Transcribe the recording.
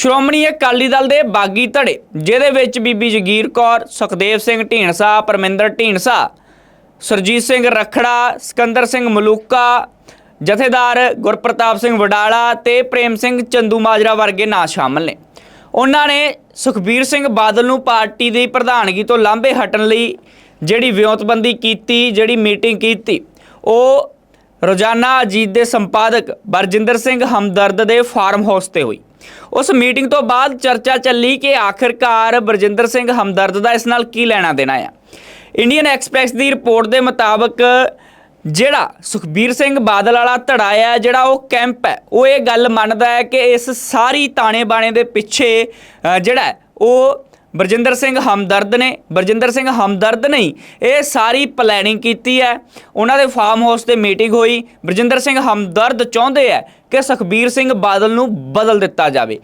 ਸ਼੍ਰੋਮਣੀ ਅਕਾਲੀ ਦਲ ਦੇ ਬਾਗੀ ਧੜੇ, ਜਿਹਦੇ ਵਿੱਚ ਬੀਬੀ ਜਗੀਰ ਕੌਰ, ਸੁਖਦੇਵ ਸਿੰਘ ਢੀਂਡਸਾ, ਪਰਮਿੰਦਰ ਢੀਂਡਸਾ, ਸਰਜੀਤ ਸਿੰਘ ਰਖੜਾ, ਸਿਕੰਦਰ ਸਿੰਘ ਮਲੂਕਾ, ਜਥੇਦਾਰ ਗੁਰਪ੍ਰਤਾਪ ਸਿੰਘ ਵਡਾਲਾ ਤੇ ਪ੍ਰੇਮ ਸਿੰਘ ਚੰਦੂ ਮਾਜਰਾ ਵਰਗੇ ਨਾਂ ਸ਼ਾਮਲ ਨੇ। ਉਹਨਾਂ ਨੇ ਸੁਖਬੀਰ ਸਿੰਘ ਬਾਦਲ ਨੂੰ ਪਾਰਟੀ ਦੀ ਪ੍ਰਧਾਨਗੀ ਤੋਂ ਲਾਂਭੇ ਹਟਣ ਲਈ ਜਿਹੜੀ ਵਿਉਂਤਬੰਦੀ ਕੀਤੀ, ਜਿਹੜੀ ਮੀਟਿੰਗ ਕੀਤੀ, ਉਹ ਰੋਜ਼ਾਨਾ ਅਜੀਤ ਦੇ ਸੰਪਾਦਕ ਬਰਜਿੰਦਰ ਸਿੰਘ ਹਮਦਰਦ ਦੇ ਫਾਰਮ ਹਾਊਸ ਤੇ ਹੋਈ। ਉਸ ਮੀਟਿੰਗ ਤੋਂ ਬਾਅਦ ਚਰਚਾ ਚੱਲੀ ਕਿ ਆਖਿਰਕਾਰ ਬਰਜਿੰਦਰ ਸਿੰਘ ਹਮਦਰਦ ਦਾ ਇਸ ਨਾਲ ਕੀ ਲੈਣਾ ਦੇਣਾ ਆ। ਇੰਡੀਅਨ ਐਕਸਪ੍ਰੈਸ ਦੀ ਰਿਪੋਰਟ ਦੇ ਮੁਤਾਬਕ ਜਿਹੜਾ ਸੁਖਬੀਰ ਸਿੰਘ ਬਾਦਲ ਵਾਲਾ ਧੜਾ ਆ, ਜਿਹੜਾ ਉਹ ਕੈਂਪ ਹੈ, ਉਹ ਇਹ ਗੱਲ ਮੰਨਦਾ ਹੈ ਕਿ ਇਸ ਸਾਰੀ ਤਾਣੇ ਬਾਣੇ ਦੇ ਪਿੱਛੇ ਜਿਹੜਾ ਉਹ ਬਰਜਿੰਦਰ ਸਿੰਘ ਹਮਦਰਦ ਨੇ, ਬਰਜਿੰਦਰ ਸਿੰਘ ਹਮਦਰਦ ਨਹੀਂ ਇਹ ਸਾਰੀ ਪਲੈਨਿੰਗ ਕੀਤੀ ਹੈ। ਉਹਨਾਂ ਦੇ ਫਾਰਮ ਹਾਊਸ ਤੇ ਮੀਟਿੰਗ ਹੋਈ। ਬਰਜਿੰਦਰ ਸਿੰਘ ਹਮਦਰਦ ਚਾਹੁੰਦੇ ਹੈ ਕਿ ਸੁਖਬੀਰ ਸਿੰਘ ਬਾਦਲ ਨੂੰ ਬਦਲ ਦਿੱਤਾ ਜਾਵੇ।